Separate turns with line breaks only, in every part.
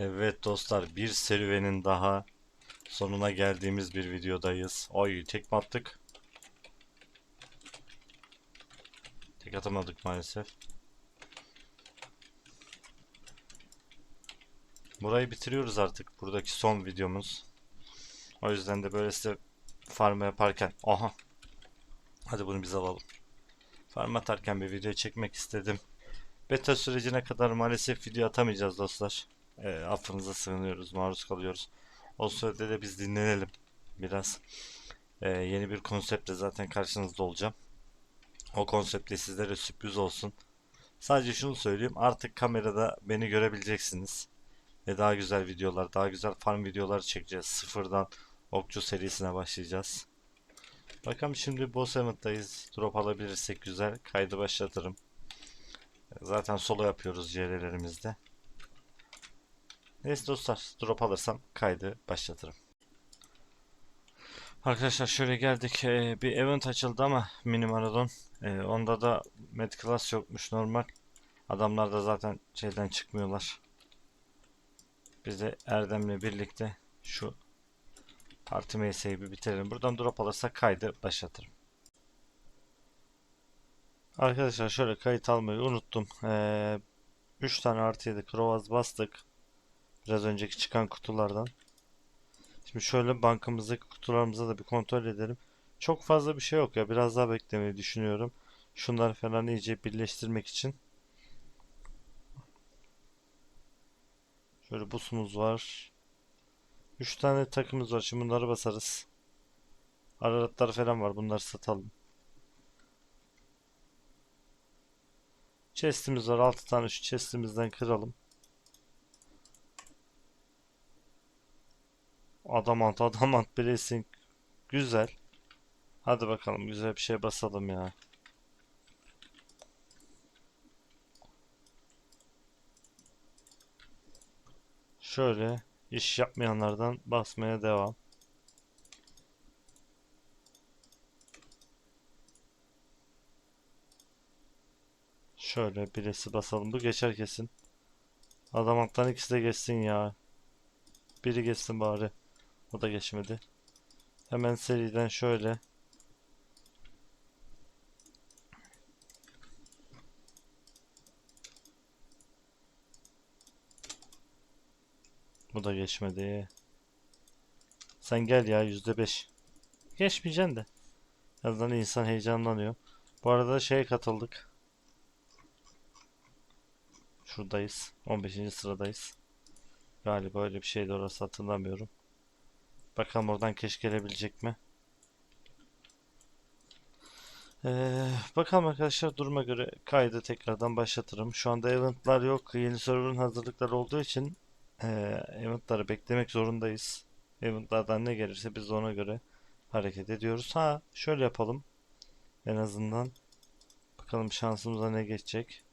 Evet dostlar bir serüvenin daha sonuna geldiğimiz bir videodayız. Oy tek mi attık? Tek atamadık maalesef. Burayı bitiriyoruz artık. Buradaki son videomuz. O yüzden de böyle size farm yaparken aha hadi bunu biz alalım. Farm atarken bir video çekmek istedim. Beta sürecine kadar maalesef video atamayacağız dostlar. E, affınıza sığınıyoruz, maruz kalıyoruz. O sürede de biz dinlenelim biraz. E, yeni bir konseptle zaten karşınızda olacağım. O konseptle sizlere sürpriz olsun. Sadece şunu söyleyeyim, artık kamerada beni görebileceksiniz. Ve daha güzel videolar, daha güzel farm videolar çekeceğiz. Sıfırdan Okçu serisine başlayacağız. Bakalım şimdi boss event'tayız. Drop alabilirsek güzel. Kaydı başlatırım. Zaten solo yapıyoruz CR'lerimizde. Neyse dostlar, drop alırsam kaydı başlatırım. Arkadaşlar şöyle geldik. Ee, bir event açıldı ama mini marathon. Ee, onda da med class yokmuş normal. Adamlar da zaten şeyden çıkmıyorlar. Biz de Erdem'le birlikte şu parti MS'yi bir bitirelim. Buradan drop alırsak kaydı başlatırım. Arkadaşlar şöyle kayıt almayı unuttum. Ee, 3 tane artı 7 Krovaz bastık. Biraz önceki çıkan kutulardan. Şimdi şöyle bankamızdaki kutularımıza da bir kontrol edelim. Çok fazla bir şey yok ya. Biraz daha beklemeyi düşünüyorum. Şunları falan iyice birleştirmek için. Şöyle busumuz var. 3 tane takımız var. Şimdi bunları basarız. Araratlar falan var. Bunları satalım. Chest'imiz var. 6 tane şu chest'imizden kıralım. Adamant, adamant blessing. Güzel. Hadi bakalım güzel bir şey basalım ya. Şöyle iş yapmayanlardan basmaya devam. Şöyle birisi basalım. Bu geçer kesin. Adamanttan ikisi de geçsin ya. Biri geçsin bari. O da geçmedi. Hemen seriden şöyle. Bu da geçmedi. Sen gel ya %5. Geçmeyeceksin de. En azından insan heyecanlanıyor. Bu arada şeye katıldık. Şuradayız. 15. sıradayız. Galiba öyle bir şeydi orası hatırlamıyorum. Bakalım oradan keş gelebilecek mi? Ee, bakalım arkadaşlar duruma göre kaydı tekrardan başlatırım. Şu anda eventlar yok. Yeni server'ın hazırlıkları olduğu için e, eventları beklemek zorundayız. Eventlardan ne gelirse biz ona göre hareket ediyoruz. Ha şöyle yapalım. En azından bakalım şansımıza ne geçecek.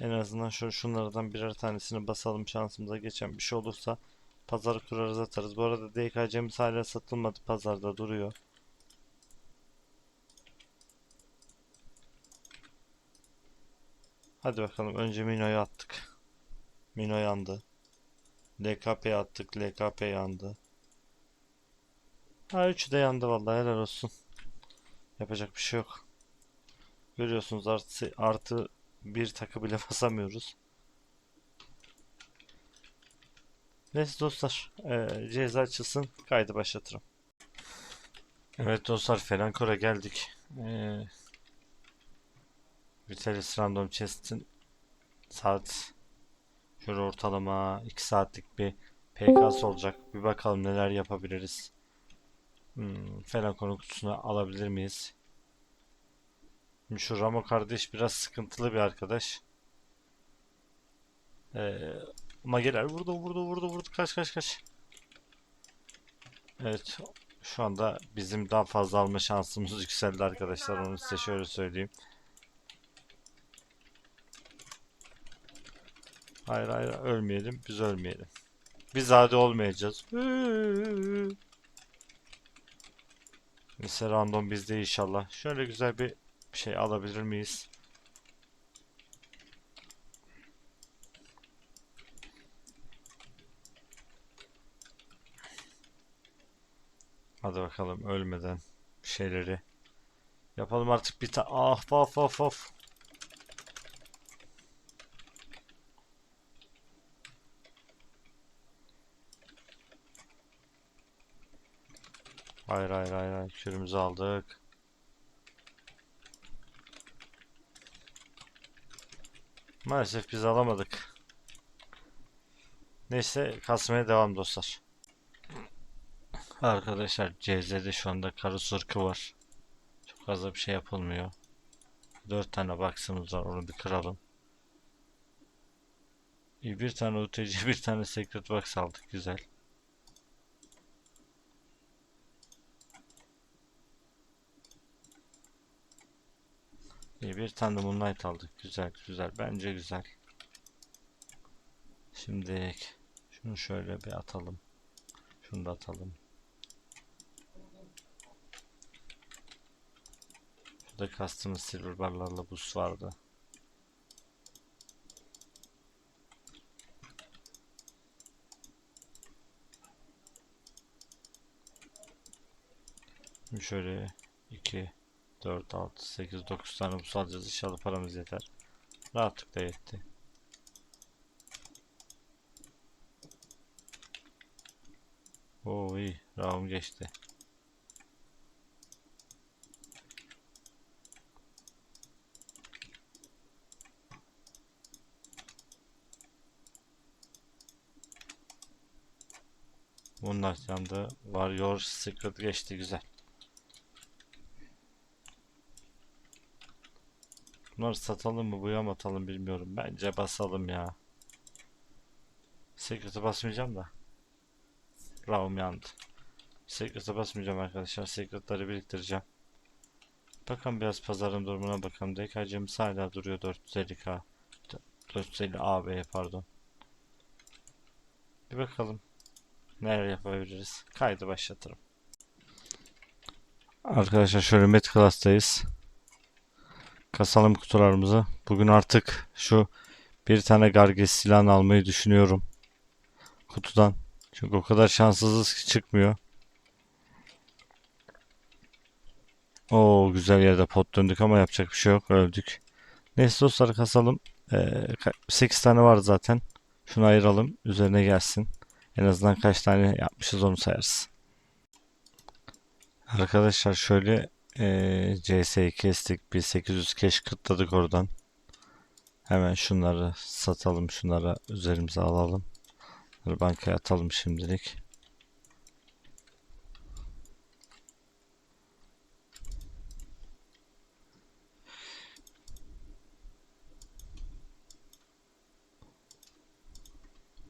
En azından şu şunlardan birer tanesini basalım şansımıza geçen bir şey olursa pazarı kurarız atarız. Bu arada DKC'miz hala satılmadı pazarda duruyor. Hadi bakalım önce Mino'yu attık. Mino yandı. LKP attık. LKP yandı. Ha üçü de yandı vallahi helal olsun. Yapacak bir şey yok. Görüyorsunuz artı, artı bir takı bile basamıyoruz. Neyse dostlar, eee ceza açılsın, kaydı başlatırım. Evet dostlar, Felankor'a geldik. Eee Vitalis Random Chest'in saat şöyle ortalama 2 saatlik bir PK'sı olacak. Bir bakalım neler yapabiliriz. Hmm, Felankor'un kutusunu alabilir miyiz? Şu Ramo kardeş biraz sıkıntılı bir arkadaş. Ee, Mageler vurdu vurdu vurdu vurdu kaç kaç kaç. Evet şu anda bizim daha fazla alma şansımız yükseldi arkadaşlar onu size şöyle söyleyeyim. Hayır hayır ölmeyelim biz ölmeyelim. Biz hadi olmayacağız. Neyse random bizde inşallah. Şöyle güzel bir bir şey alabilir miyiz? Hadi bakalım ölmeden bir şeyleri yapalım artık bir tane. Ah of of of. Hayır hayır hayır hayır. Kürümüzü aldık. Maalesef biz alamadık. Neyse kasmaya devam dostlar. Arkadaşlar CZ'de şu anda karı sırkı var. Çok fazla bir şey yapılmıyor. 4 tane box'ımız var onu bir kıralım. Bir tane UTC bir tane secret box aldık güzel. İyi bir tane de Moonlight aldık. Güzel güzel. Bence güzel. Şimdi şunu şöyle bir atalım. Şunu da atalım. Şurada kastımız silver barlarla buz vardı. Şimdi şöyle 2 4, 6, 8, 9 tane buz alacağız. İnşallah paramız yeter. Rahatlıkla yetti. Oo iyi. Round geçti. Bunlar yandı. Warrior Secret geçti güzel. Bunları satalım mı buya mı atalım bilmiyorum. Bence basalım ya. Secret'e basmayacağım da. Raum yandı. Secret'e basmayacağım arkadaşlar. Secret'ları biriktireceğim. Bakalım biraz pazarın durumuna bakalım. DKC'miz hala duruyor 450k. 450 AB pardon. Bir bakalım. Neler yapabiliriz. Kaydı başlatırım. Arkadaşlar şöyle Met Class'tayız. Kasalım kutularımızı. Bugün artık şu bir tane Garges silahını almayı düşünüyorum. Kutudan. Çünkü o kadar şanssızız ki çıkmıyor. Oo güzel yerde pot döndük ama yapacak bir şey yok. Öldük. Neyse dostlar kasalım. Ee, 8 tane var zaten. Şunu ayıralım. Üzerine gelsin. En azından kaç tane yapmışız onu sayarız. Arkadaşlar şöyle ee, CS'yi kestik. Bir 800 keş kıtladık oradan. Hemen şunları satalım. Şunları üzerimize alalım. Bunları bankaya atalım şimdilik.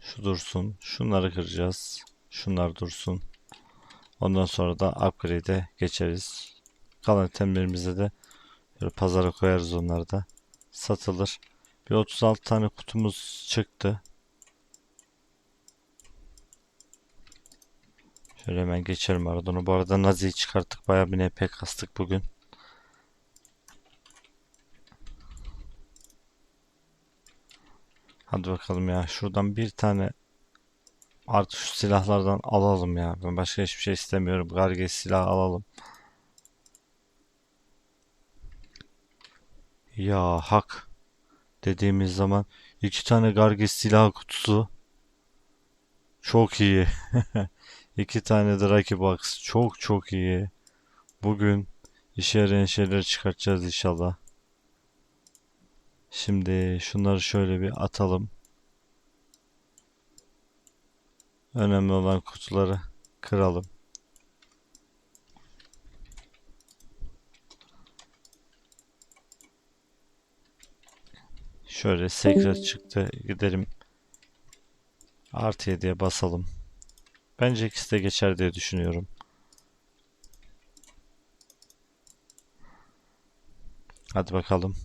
Şu dursun. Şunları kıracağız. Şunlar dursun. Ondan sonra da upgrade'e geçeriz. Kalan itemlerimize de böyle pazara koyarız onları da. Satılır. Bir 36 tane kutumuz çıktı. Şöyle hemen geçelim aradan. Bu arada Nazi'yi çıkarttık. Bayağı bir NP kastık bugün. Hadi bakalım ya. Şuradan bir tane artık şu silahlardan alalım ya. Ben başka hiçbir şey istemiyorum. Garges silah alalım. Ya hak dediğimiz zaman iki tane Garges silah kutusu çok iyi. iki tane Draki Box çok çok iyi. Bugün işe yarayan şeyler çıkartacağız inşallah. Şimdi şunları şöyle bir atalım. Önemli olan kutuları kıralım. Şöyle secret çıktı. Gidelim. Artı 7'ye basalım. Bence ikisi de geçer diye düşünüyorum. Hadi bakalım.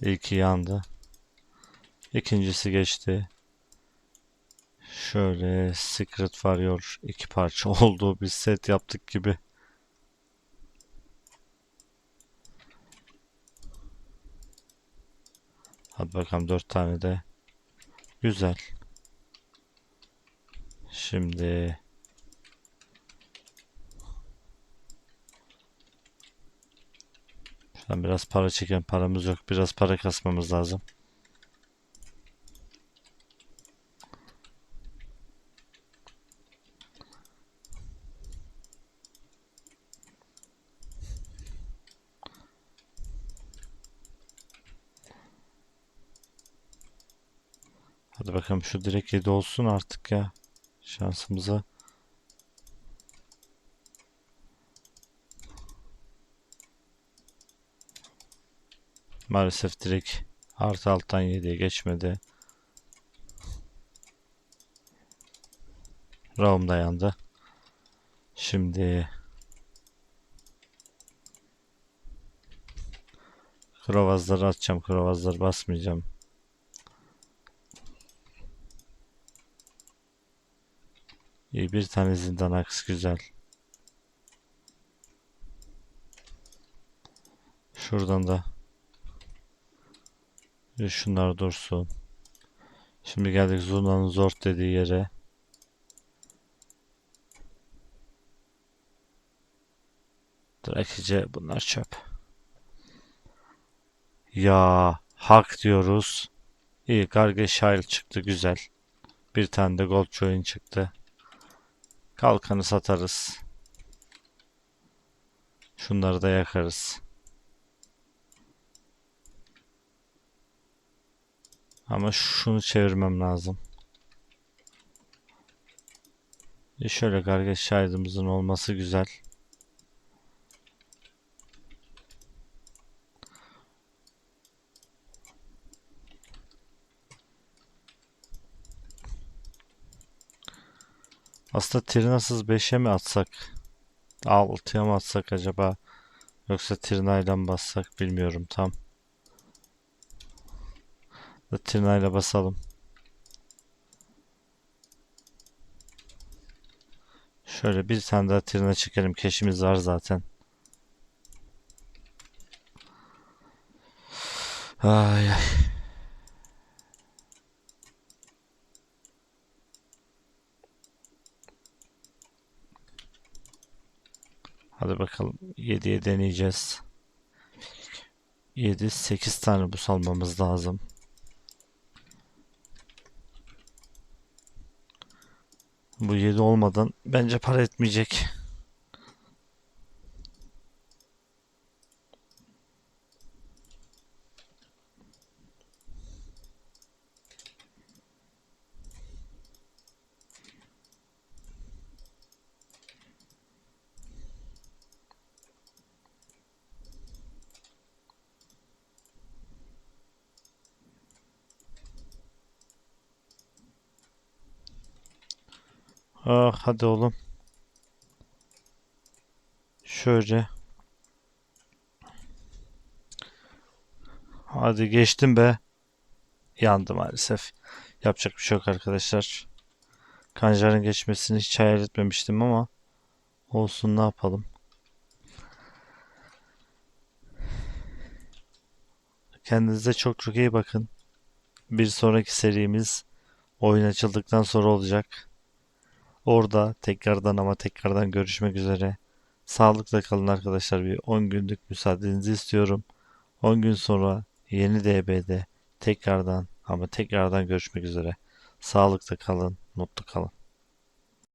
İlki yandı. İkincisi geçti. Şöyle Secret Warrior iki parça olduğu bir set yaptık gibi. Hadi bakalım 4 tane de. Güzel. Şimdi Şuradan biraz para çeken paramız yok. Biraz para kasmamız lazım. Hadi bakalım şu direkt 7 olsun artık ya. Şansımıza. Maalesef direkt artı alttan 7'ye geçmedi. Raum dayandı. Şimdi Krovazları atacağım. Krovazları basmayacağım. İyi bir tane zindan aks güzel. Şuradan da şunlar dursun. Şimdi geldik Zurna'nın zort dediği yere. Drakice bunlar çöp. Ya hak diyoruz. İyi Gargeşail çıktı güzel. Bir tane de Gold Coin çıktı. Kalkanı satarız. Şunları da yakarız. Ama şunu çevirmem lazım. E şöyle gargeç şahidimizin olması güzel. Aslında Trinasız 5'e mi atsak? 6'ya mı atsak acaba? Yoksa Trina'yla mı bassak bilmiyorum tam. Trina'yla basalım. Şöyle bir tane daha Trina çekelim. Keşimiz var zaten. Ay ay. Hadi bakalım 7'ye deneyeceğiz. 7 8 tane bu salmamız lazım. Bu 7 olmadan bence para etmeyecek. Ah hadi oğlum. Şöyle. Hadi geçtim be. Yandı maalesef. Yapacak bir şey yok arkadaşlar. Kanjar'ın geçmesini hiç hayal etmemiştim ama olsun ne yapalım. Kendinize çok çok iyi bakın. Bir sonraki serimiz oyun açıldıktan sonra olacak. Orada tekrardan ama tekrardan görüşmek üzere. Sağlıkla kalın arkadaşlar. Bir 10 günlük müsaadenizi istiyorum. 10 gün sonra yeni DB'de tekrardan ama tekrardan görüşmek üzere. Sağlıkla kalın, mutlu kalın.